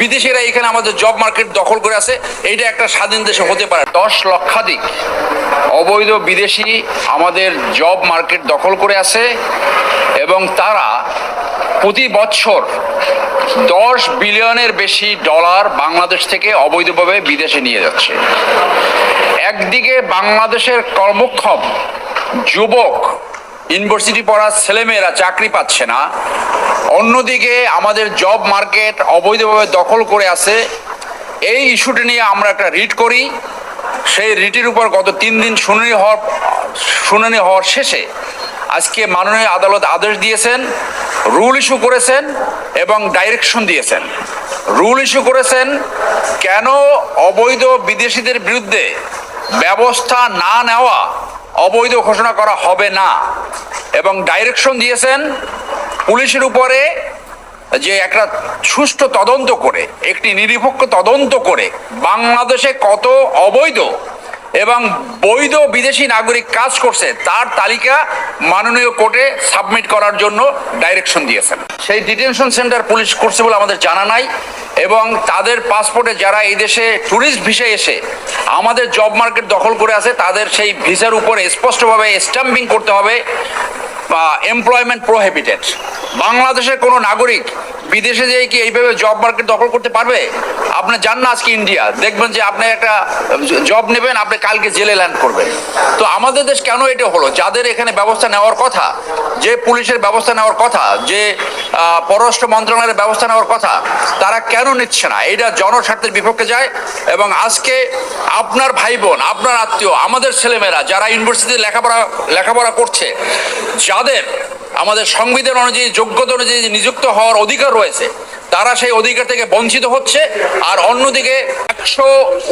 বিদেশিরা এখানে আমাদের জব মার্কেট দখল করে আছে। এইটা একটা স্বাধীন দেশে হতে পারে। দশ লক্ষাধিক অবৈধ বিদেশি আমাদের জব মার্কেট দখল করে আছে এবং তারা প্রতি বছর দশ বিলিয়নের বেশি ডলার বাংলাদেশ থেকে অবৈধভাবে বিদেশে নিয়ে যাচ্ছে। একদিকে বাংলাদেশের কর্মক্ষম যুবক ইউনিভার্সিটি পড়া ছেলেমেয়েরা চাকরি পাচ্ছে না। অন্যদিকে আমাদের জব মার্কেট অবৈধভাবে দখল করে আছে। এই ইস্যুটি নিয়ে আমরা একটা রিট করি। সেই রিটের উপর গত তিন দিন শুনানি হওয়ার শুনানি হওয়ার শেষে আজকে মাননীয় আদালত আদেশ দিয়েছেন রুল ইস্যু করেছেন এবং ডাইরেকশন দিয়েছেন। রুল ইস্যু করেছেন কেন অবৈধ বিদেশিদের বিরুদ্ধে ব্যবস্থা না নেওয়া অবৈধ ঘোষণা করা হবে না। এবং ডাইরেকশন দিয়েছেন পুলিশের উপরে যে একটা সুষ্ঠু তদন্ত করে, একটি নিরপেক্ষ তদন্ত করে বাংলাদেশে কত অবৈধ এবং বৈধ বিদেশি নাগরিক কাজ করছে, তার তালিকা মাননীয় কোর্টে সাবমিট করার জন্য ডাইরেকশন দিয়েছেন। সেই ডিটেনশন সেন্টার পুলিশ করছে বলে আমাদের জানা নাই এবং তাদের পাসপোর্টে যারা এই দেশে ট্যুরিস্ট ভিসায় এসে আমাদের জব মার্কেট দখল করে আছে, তাদের সেই ভিসার উপরে স্পষ্টভাবে স্টাম্পিং করতে হবে, বা এমপ্লয়মেন্ট প্রোহিবিটেড বাংলাদেশের কোনো নাগরিক বিদেশে যেয়ে কি এইভাবে জব মার্কেট দখল করতে পারবে? আপনি যান না আজকে ইন্ডিয়া দেখবেন যে আপনি একটা জব নেবেন, আপনি কালকে জেলে ল্যান্ড করবেন। তো আমাদের দেশ কেন এটা হলো? যাদের এখানে ব্যবস্থা নেওয়ার কথা, যে পুলিশের ব্যবস্থা নেওয়ার কথা, যে পররাষ্ট্র মন্ত্রণালয়ের ব্যবস্থা নেওয়ার কথা, তারা কেন নিচ্ছে না? এটা জনস্বার্থের বিপক্ষে যায় এবং আজকে আপনার ভাই বোন আপনার আত্মীয়, আমাদের ছেলেমেয়েরা যারা ইউনিভার্সিটিতে লেখাপড়া লেখাপড়া করছে, যাদের আমাদের সংবিধান অনুযায়ী, যোগ্যতা অনুযায়ী নিযুক্ত হওয়ার অধিকার রয়েছে। তারা সেই অধিকার থেকে বঞ্চিত হচ্ছে। আর অন্যদিকে একশো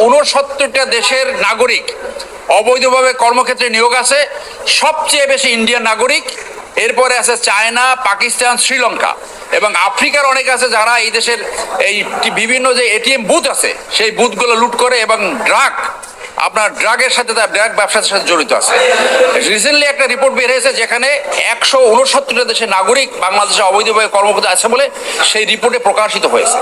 উনসত্তরটা দেশের নাগরিক অবৈধভাবে কর্মক্ষেত্রে নিয়োগ আছে। সবচেয়ে বেশি ইন্ডিয়ান নাগরিক, এরপরে আছে চায়না, পাকিস্তান, শ্রীলঙ্কা এবং আফ্রিকার অনেক আছে যারা এই দেশের এই বিভিন্ন যে এটিএম বুথ আছে, সেই বুথগুলো লুট করে এবং ড্রাগ আপনার ড্রাগের সাথে তার ড্রাগ ব্যবসার সাথে জড়িত আছে। রিসেন্টলি একটা রিপোর্ট বের হয়েছে যেখানে একশো উনসত্তরটা দেশের নাগরিক বাংলাদেশে অবৈধভাবে কর্মপদে আছে বলে সেই রিপোর্টে প্রকাশিত হয়েছে।